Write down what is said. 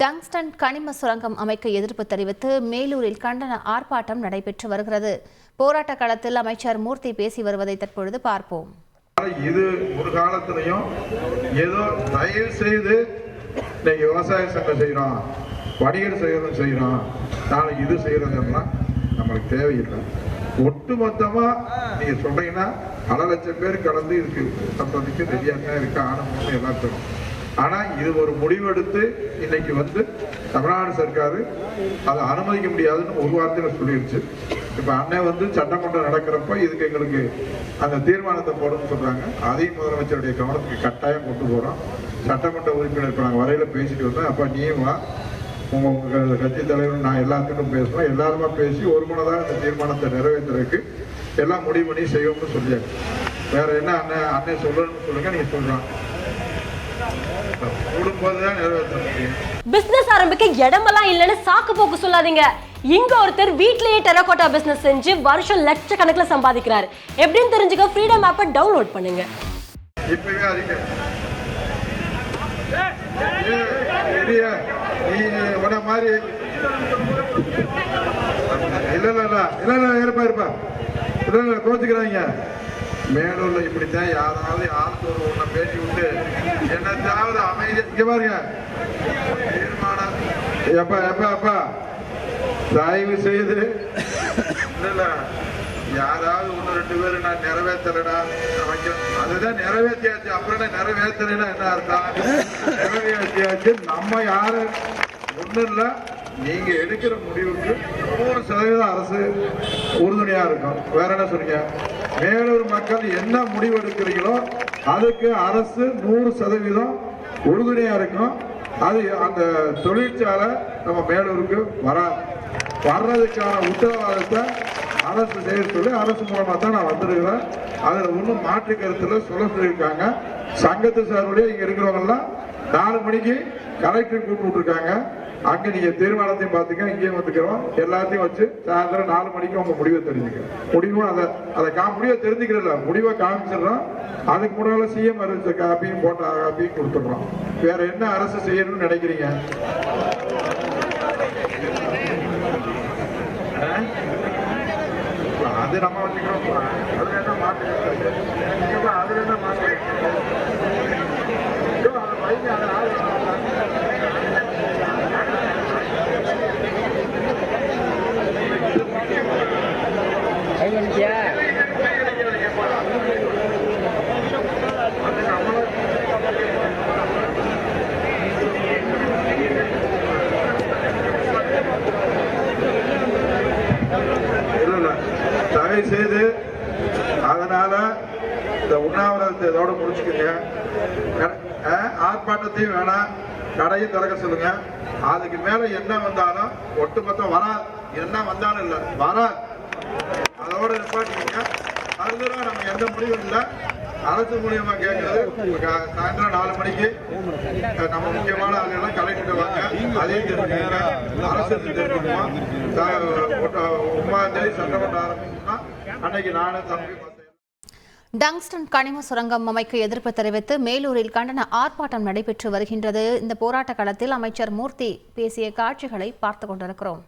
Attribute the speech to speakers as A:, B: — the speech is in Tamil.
A: டங்ஸ்டன் கனிம சுரங்கம் அமைக்க எதிர்ப்பு தெரிவித்து மேலூரில் கண்டன ஆர்ப்பாட்டம் நடைபெற்று வருகிறது. போராட்ட களத்தில் அமைச்சர் மூர்த்தி பேசி வருவதை தற்பொழுது பார்ப்போம்.
B: இது ஒரு காலத்திலையும் ஏதோ தயவு செய்து இன்னைக்கு விவசாய சங்கம் செய்யறோம் வணிகர் செய்யறதும் செய்யறோம் நாளைக்கு இது செய்யறதெல்லாம் நம்மளுக்கு தேவையில்லை. ஒட்டு மொத்தமாக நீங்க சொன்னீங்கன்னா பல லட்சம் பேர் கலந்து இதுக்கு சம்பந்திக்கு ரெடியாக தான் இருக்கு ஆனந்தம் எல்லாத்துக்கும் ஆனால் இது ஒரு முடிவெடுத்து இன்னைக்கு வந்து தமிழ்நாடு சர்க்கார் அதை அனுமதிக்க முடியாதுன்னு ஒரு வார்த்தையில சொல்லிடுச்சு இப்ப அண்ணன் வந்து சட்டமன்றம் நடக்கிறப்ப இதுக்கு எங்களுக்கு அந்த தீர்மானத்தை போடணும்னு சொல்றாங்க. அதையும் முதலமைச்சருடைய கவனத்துக்கு கட்டாயம் கொண்டு போறோம். சட்டமன்ற உறுப்பினர் இப்ப நாங்கள் வரையில பேசிட்டு வந்தோம். அப்ப நீயும் வா. உங்க உங்க கட்சி தலைவர் நான் எல்லாத்துக்கும் பேசுவேன் எல்லாருமா பேசி ஒரு மனதாக இந்த தீர்மானத்தை நிறைவேற்றுறதுக்கு எல்லாம் முடிவு பண்ணி செய்வோம்னு சொல்லியாங்க வேற என்ன அண்ணன் அண்ணன் சொல்லணும்னு சொல்லுங்க நீங்க சொல்றான்
C: பிசினஸ் ஆரம்பிக்க இடமெல்லாம் இல்லைன்னு சாக்கு போக்கு சொல்லாதீங்க. இங்க ஒருத்தர் வீட்லயே டெரகோட்டா பிசினஸ் செஞ்சு வருஷம் லட்சக்கணக்கில் சம்பாதிக்கிறாரு. எப்படின்னு தெரிஞ்சுக்க ஃப்ரீடம் ஆப்பை டவுன்லோட் பண்ணுங்க.
B: மாதிரி இல்ல இல்ல இல்ல இல்ல இல்ல இருப்பா இருப்பா இல்ல இல்ல கோச்சுக்கிறாங்க மேலூர்ல இப்படித்தான் யாராவது யாருக்கு ஒரு ஒண்ணு பேட்டி விட்டு என்னத்தாவது அமைதி இங்க பாருங்க. தீர்மானம். எப்பா எப்பா எப்பா? தயவு செய்து. இல்ல யாராவது ஒண்ணு ரெண்டு பேரும் நான் நிறைவேற்றலடா அதுதான் நிறைவேற்றியாச்சு அப்புறம் என்ன நிறைவேற்றலைன்னா என்ன அர்த்தம்? நிறைவேற்றியாச்சு நம்ம யாரு? ஒண்ணும் இல்ல. நீங்க எடுக்கிற முடிவுக்கு நூறு சதவீதம் அரசு உறுதுணையா இருக்கும். வேற என்ன சொல்றீங்க? மேலூர் மக்கள் என்ன முடிவு எடுக்கிறீங்களோ அதுக்கு அரசு நூறு சதவீதம் உறுதுணையா இருக்கும் அது அந்த தொழிற்சாலை நம்ம மேலூருக்கு வர வர்றதுக்கான உத்தரவாதத்தை அரசு செய்ய சொல்லி அரசு மூலமா தான் நான் வந்திருக்கிறேன். அதுல ஒன்றும் மாற்று கருத்துல சொல்ல சொல்லியிருக்காங்க. சங்கத்து சார்புடைய இங்க இருக்கிறவங்க எல்லாம் நாலு மணிக்கு கலெக்டர் கூப்பிட்டு இருக்காங்க அங்க நீங்க தீர்மானத்தையும் பாத்துக்க இங்கேயும் வந்துக்கிறோம் எல்லாத்தையும் வச்சு சாயந்தரம் நாலு மணிக்கு உங்க முடிவை தெரிஞ்சுக்கிறோம் முடிவும் அதை அதை கா முடிவை தெரிஞ்சுக்கிறல முடிவை காமிச்சிடுறோம். அதுக்கு முன்னால சிஎம் அறிவிச்ச காப்பியும் போட்ட காப்பியும் கொடுத்துடுறோம். வேற என்ன அரசு செய்யணும்னு நினைக்கிறீங்க? அது நம்ம வச்சுக்கிறோம். அதுல என்ன மாற்று அதுல என்ன மாற்று அதை வைங்க, அதை ஆளு. இல்ல தயவு செய்து அதனால இந்த உண்ணாவிரதத்தை இதோட முடிச்சுக்கோங்க. கட- அஹ், ஆர்ப்பாட்டத்தையும் வேணாம். கடையும் திறக்க சொல்லுங்க. அதுக்கு மேல என்ன வந்தாலும் ஒட்டுமொத்தம் வராது. என்ன வந்தாலும் இல்லை. வராது. அதோட நிப்பாட்டிக்கோங்க நம்ம எந்த முடிவும் இல்லை அரசு மூலியமா கேட்கறது சாயந்தரம் நாலு மணிக்கு நம்ம முக்கியமான ஆளுநர் கலெக்டர் வாங்க அதையும் தெரிஞ்சுக்கோங்க அரசு தெரிஞ்சுக்குவோம் ஒன்பதாம் தேதி சட்டமன்றம் ஆரம்பிச்சுன்னா அன்னைக்கு நானும் தம்பி
A: டங்ஸ்டன் கனிம சுரங்கம் அமைக்க எதிர்ப்பு தெரிவித்து மேலூரில் கண்டன ஆர்ப்பாட்டம் நடைபெற்று வருகின்றது. இந்த போராட்ட களத்தில் அமைச்சர் மூர்த்தி பேசிய காட்சிகளை பார்த்து கொண்டிருக்கிறோம்.